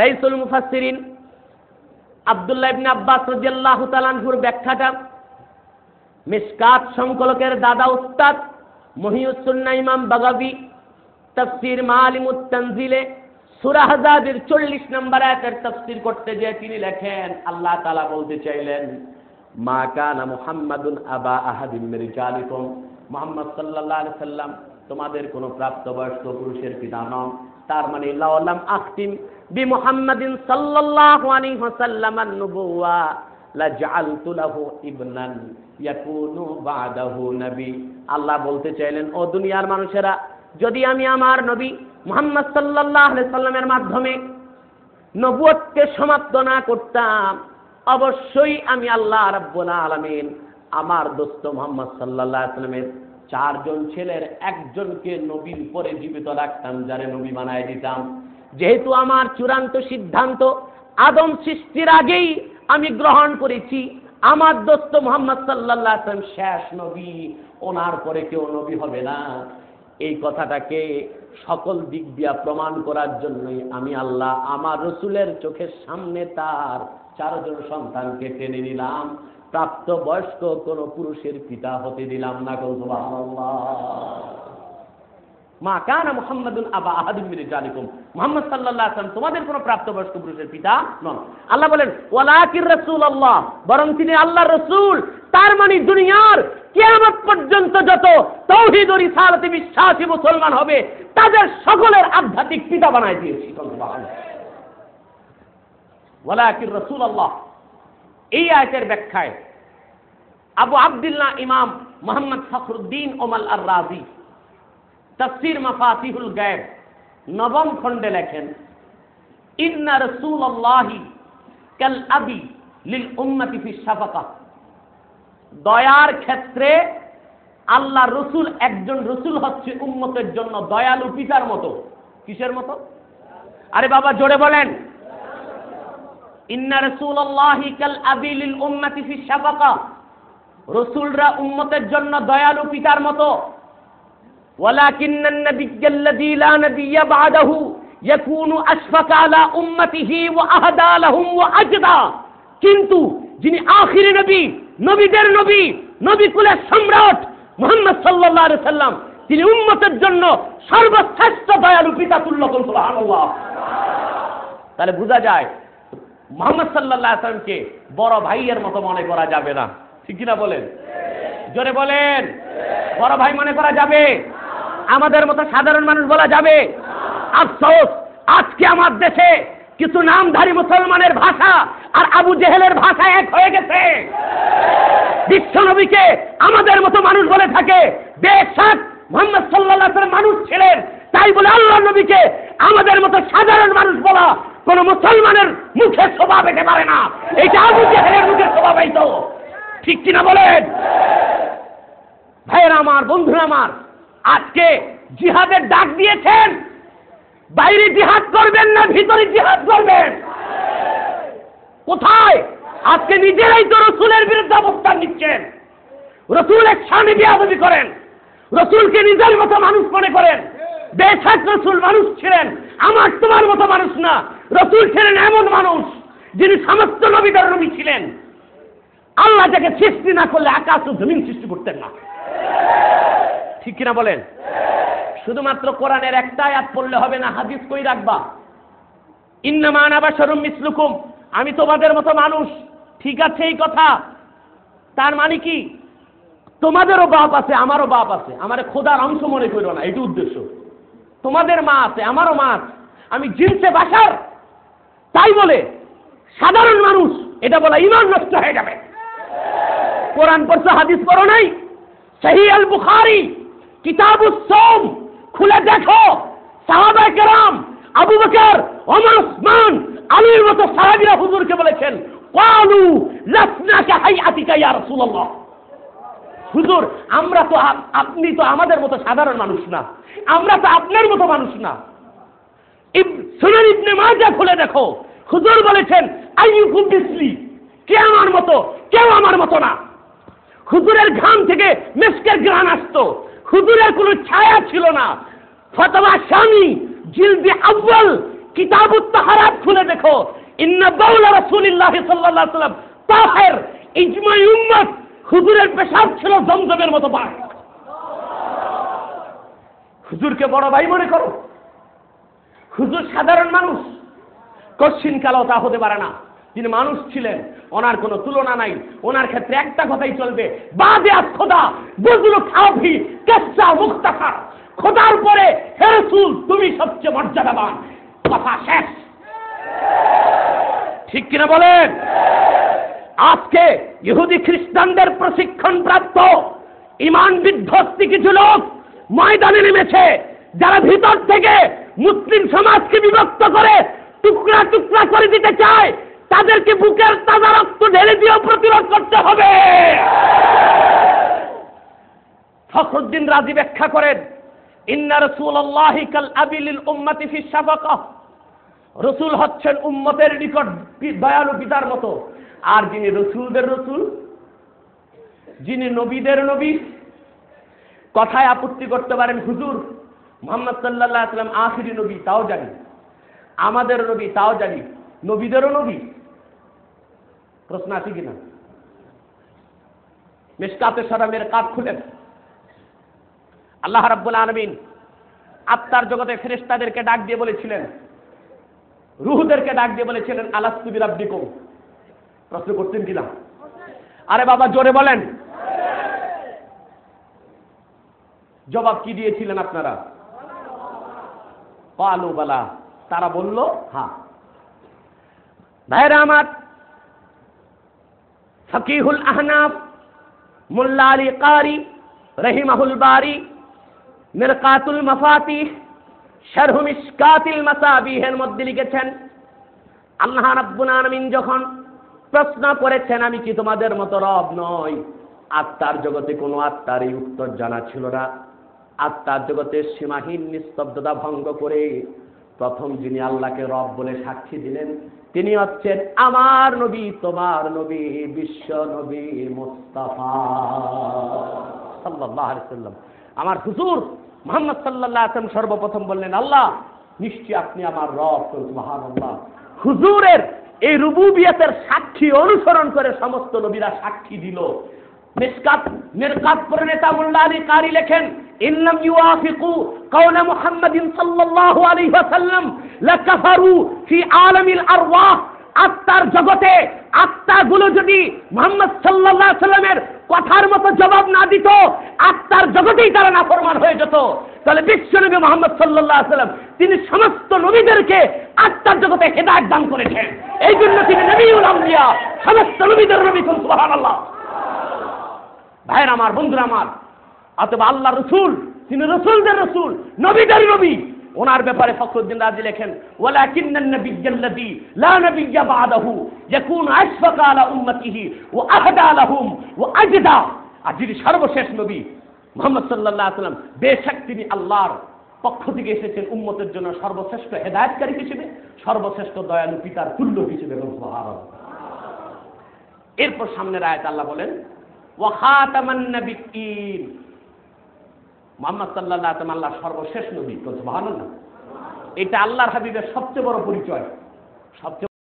রাইসুল মুফাসসিরিন আব্দুল্লাহ ইবনে আব্বাস রাদিয়াল্লাহু তাআলার ব্যাখ্যাটা, মিসকাত সংকলকের দাদা উস্তাদ মহিউসুন্না ইমাম বাগাবি, তফসির মালিমুত তানজিলে সূরা হাজাদের 40 নম্বর আয়াতের তফসির করতে গিয়ে তিনি লেখেন, আল্লাহ তাআলা বলতে চাইলেন, মা কানা মুহাম্মাদুন আবা আহাদিম মির রিজালিকুম। মুহাম্মদ সাল্লাল্লাহু আলাইহি সাল্লাম, তোমাদের কোনো প্রাপ্তবয়স্ক পুরুষের পিতা নন। তার মানে লাওলাম আখতিম বি মুহাম্মাদিন সাল্লাল্লাহু আলাইহি ওয়াসাল্লাম আন-নুবুওয়া লাজআলতু লাহু ইবনান ইয়াকুনু বাদাহু নবী। আল্লাহ বলতে চাইলেন, ও দুনিয়ার মানুষেরা, যদি আমি আমার নবী মুহাম্মদ সাল্লাল্লাহু আলাইহি সাল্লামের মাধ্যমে নবুয়তকে সমাপ্ত না করতাম, অবশ্যই আমি আল্লাহ রাব্বুল আলামিন আমার দোস্ত মোহাম্মদ সাল্লাল্লাহু আলাইহি সাল্লামের চারজন ছেলের একজনকে নবীর পরে জীবিত রাখতাম, যারে নবী বানায় দিতাম। যেহেতু আমার চূড়ান্ত সিদ্ধান্ত, আদম সৃষ্টির আগেই আমি গ্রহণ করেছি। আমার দোস্ত মোহাম্মদ সাল্লাল্লাহু আলাইহি সাল্লাম শেষ নবী, ওনার পরে কেউ নবী হবে না। এই কথাটাকে সকল দিক দিয়া প্রমাণ করার জন্যই আমি আল্লাহ আমার রসুলের চোখের সামনে তার চারজন সন্তানকে টেনে নিলাম। প্রাপ্ত বয়স্ক কোন পুরুষের পিতা হতে দিলাম না কৌ মা কানা মুহাম্মাদুন আবা আহাদিম মিন রিজালিকুম। মুহাম্মদ সাল্লাল্লাহু আলাইহি তোমাদের কোনো প্রাপ্তবয়স্ক পুরুষের পিতা নন। আল্লাহ বলেন, ওয়ালাকির রাসূলুল্লাহ বরং তিনি আল্লাহর রাসূল। তার মানে দুনিয়ার কিয়ামত পর্যন্ত যত তৌহিদ ও রিসালাতে বিশ্বাসী মুসলমান হবে, তাদের সকলের আধ্যাত্মিক পিতা বানায় দিয়েছি। ওয়ালাকির রাসূলুল্লাহ। এই আয়াতের ব্যাখ্যায় আবু আব্দুল্লাহ ইমাম মোহাম্মদ ফখরুদ্দিন ওমাল আর রাজি তফসির মাফাতিহুল গায়েব। নবম খণ্ডে লেখেন, ইন্না রসুল্লাহি কাল আবি লিল উম্মতি ফি শাফাকা। দয়ার ক্ষেত্রে আল্লাহ রসুল একজন রসুল হচ্ছে উম্মতের জন্য দয়ালু পিতার মতো। কিসের মতো? আরে বাবা, জোরে বলেন। ইন্না রসুল্লাহি কাল আবি লিল উম্মতি ফি শাফাকা। রসুলরা উম্মতের জন্য দয়ালু পিতার মতো। ولكن النبي الذي لا نبي بعده يكون أشفق على أمته وأهدى لهم وأجدى কিন্তু যিনি আখিরি নবী নবীদের নবী নবী কুলের সম্রাট মোহাম্মদ সাল্লাল্লাহু আলাইহি সাল্লাম তিনি উম্মতের জন্য সর্বশ্রেষ্ঠ দয়ালু পিতা তুল্য সুবহানাল্লাহ তাহলে বোঝা যায় মোহাম্মদ সাল্লাল্লাহু আলাইহি সাল্লামকে বড় ভাইয়ের মতো মনে করা যাবে না ঠিক কিনা বলেন জোরে বলেন বড় ভাই মনে করা যাবে আমাদের মতো সাধারণ মানুষ বলা যাবে? আফসোস। আজকে আমার দেশে কিছু নামধারী মুসলমানের ভাষা আর আবু জেহেলের ভাষা এক হয়ে গেছে। বিশ্বনবীকে আমাদের মতো মানুষ বলে থাকে। বেশাক মোহাম্মদ সাল্লাহ মানুষ ছিলেন। তাই বলে আল্লাহ নবীকে আমাদের মতো সাধারণ মানুষ বলা কোন মুসলমানের মুখে শোভা পেতে পারে না। এটা আবু জেহেলের মুখে শোভা পাইতো ঠিক কিনা বলেন? ভাইয়েরা আমার, বন্ধুরা আমার আজকে জিহাদের ডাক দিয়েছেন। বাইরে জিহাদ করবেন না, ভিতরে জিহাদ করবেন। কোথায়? আজকে নিজেরাই তো রসুলের বিরুদ্ধে অবস্থান নিচ্ছেন। রসুল রসুলের স্বামী বিয়াদবি করেন। রসুলকে নিজের মতো মানুষ মনে করেন। বেশাক রসুল মানুষ ছিলেন, আমার তোমার মতো মানুষ না। রসুল ছিলেন এমন মানুষ যিনি সমস্ত নবীদের নবী ছিলেন। আল্লাহ যাকে সৃষ্টি না করলে আকাশ ও জমিন সৃষ্টি করতেন না। ঠিক কিনা বলেন? শুধুমাত্র কোরআনের একটা আয়াত পড়লে হবে না, হাদিস কই রাখবা? ইন্নামান আবাসরুম মিসলুকুম। আমি তোমাদের মতো মানুষ, ঠিক আছে এই কথা। তার মানে কি? তোমাদেরও বাপ আছে, আমারও বাপ আছে। আমার খোদার অংশ মনে করো না, এটি উদ্দেশ্য। তোমাদের মা আছে, আমারও মা আছে। আমি জিনসে বাসার, তাই বলে সাধারণ মানুষ, এটা বলা ইমান নষ্ট হয়ে যাবে। কোরআন পড়ছো, হাদিস পড়ো নাই? সহি আল বুখারি কিতাবুস সোম খুলে দেখো। সাহাবায়ে কেরাম, আবু বকর, ওমর উসমান আলীর মতো সাহাবীরা হুজুরকে বলেছেন, ক্বালু লাসনাকা হাইআতিকা ইয়া রাসূলুল্লাহ। হুজুর, আমরা তো আপনি তো আমাদের মতো সাধারণ মানুষ না। আমরা তো আপনার মতো মানুষ না। সুনান ইবনে মাজাহ খুলে দেখো। হুজুর বলেছেন, আইয়ুকুম বিসলি, কে আমার মতো, কেউ আমার মতো না। হুজুরের ঘাম থেকে মেসকের গ্রান আসতো। হুজুরের কোনো ছায়া ছিল না। ফতোয়া স্বামী, জিলদি আব্বাল কিতাবুত তাহারাত খুলে দেখো। ইন্না বাউলা রাসূলিল্লাহ সাল্লাল্লাহু সাল্লাম তাহের, ইজমাই উম্মত, হুজুরের পেশাব ছিল জমজমের মতো পাক হুজুরকে বড় ভাই মনে করো। হুজুর সাধারণ মানুষ। কশ্চিন কালো তা হতে পারে না। তিনি মানুষ ছিলেন, ওনার কোনো তুলনা নাই। ওনার ক্ষেত্রে একটা কথাই চলবে বাদে আর খোদা বুজলু খাওয়ি কেসা মুক্তাফা খোদার পরে হে রসুল, তুমি সবচেয়ে মর্যাদাবান। কথা শেষ। ঠিক কিনা বলেন? আজকে ইহুদি খ্রিস্টানদের প্রশিক্ষণ প্রাপ্ত ইমান বিধ্বস্তি কিছু লোক ময়দানে নেমেছে, যারা ভিতর থেকে মুসলিম সমাজকে বিভক্ত করে টুকরা টুকরা করে দিতে চায়। তাদেরকে বুকের তাজা রক্ত ঢেলে দিয়েও প্রতিরোধ করতে হবে। ফখরুদ্দিন রাজি ব্যাখ্যা করেন, ইন্না রসুল্লাহি কাল আবিলিল উম্মতি ফি শাফাকাহ রসুল হচ্ছেন উম্মতের নিকট দয়ালু পিতার মতো। আর যিনি রসুলদের রসুল, যিনি নবীদের নবী, কথায় আপত্তি করতে পারেন, হুজুর, মোহাম্মদ সাল্লাহ আসলাম আখিরি নবী, তাও জানি। আমাদের নবী, তাও জানি। নবীদেরও নবী। প্রশ্ন আছে কিনা? মিসকাতে সরামের কাপ খুলেন। আল্লাহ রাব্বুল আলমিন আত্মার জগতে ফেরেশতাদেরকে ডাক দিয়ে বলেছিলেন। রুহুদেরকে ডাক দিয়ে বলেছিলেন আলাস্তুবি রাব্বিকুম প্রশ্ন করতেন কিনা? আরে বাবা, জোরে বলেন। জবাব কি দিয়েছিলেন আপনারা? পালু বালা, তারা বলল হ্যাঁ। ভাইরা আমার ফকিহুল আহনাফ, মোল্লা আলী কারি, রহিমাহুল বারি, মিরকাতুল মাফাতিহ, শারহু মিশকাতিল মাসাবিহের মধ্যে লিখেছেন, আল্লাহ রাব্বুল আলামিন যখন প্রশ্ন করেছেন, আমি কি তোমাদের মতো রব নই? আত্মার জগতে কোনো আত্মার উত্তর জানা ছিল না। আত্মার জগতের সীমাহীন নিস্তব্ধতা ভঙ্গ করে প্রথম যিনি আল্লাহকে রব বলে সাক্ষী দিলেন, তিনি হচ্ছেন আমার নবী, তোমার নবী, বিশ্ব নবী মুস্তাফা আমার হুজুর মোহাম্মদ সাল্লাল্লাহু আলাইহি সাল্লাম সর্বপ্রথম বললেন, আল্লাহ, নিশ্চয়ই আপনি আমার রব, সুবহানাল্লাহ। হুজুরের এই রুবুবিয়তের সাক্ষী অনুসরণ করে সমস্ত নবীরা সাক্ষী দিল। মিরকাত প্রণেতা মোল্লা আলী কারি লেখেন ইন্নাম ইউআফিকু কাওলা মুহাম্মাদিন সাল্লাল্লাহু আলাইহি ওয়াসাল্লাম লাকাফারু ফি আলামিল আরওয়াহ। আত্মার জগতে আত্মাগুলো যদি মোহাম্মদ আলাইহি সাল্লামের কথার মতো জবাব না দিত, আত্মার জগতেই তারা নাফরমান হয়ে যেত। তাহলে বিশ্বনবী মোহাম্মদ আলাইহি সাল্লাম তিনি সমস্ত নবীদেরকে আত্মার জগতে হেদায়েত দান করেছেন। এই জন্য তিনি নবীউল আম্বিয়া সমস্ত নবীদের নবী সুবহানাল্লাহ। ভাইয়ের আমার, বন্ধুরা আমার অথবা আল্লাহ রসুল, তিনি রসুলদের রসুল, নবীদের নবী। ওনার ব্যাপারে ফখরুদ্দিন রাজি লেখেন, ওয়ালাকিন্নান নাবিয়্যাল্লাযী লা নাবিয়্যা বা'দাহু, ইয়াকুনু আশফাকা আলা উম্মতিহি ওয়া আহদা লাহুম ওয়া আজদা। আর যিনি সর্বশেষ নবী, মুহাম্মদ সাল্লাল্লাহু আলাইহি সাল্লাম বেশক তিনি আল্লাহর পক্ষ থেকে এসেছেন উম্মতের জন্য সর্বশ্রেষ্ঠ হেদায়েতকারী হিসেবে, সর্বশ্রেষ্ঠ দয়ালু পিতার তুল্য হিসেবে সুবহানাল্লাহ। এরপর সামনের আয়াত আল্লাহ বলেন ওয়াখাতামান নাবিয়্যিন। মোহাম্মদ সাল্লাহ সর্বশেষ আল্লাহর সর্বশেষ নবী। না এটা আল্লাহর হাবিবের সবচেয়ে বড় পরিচয়। সবচেয়ে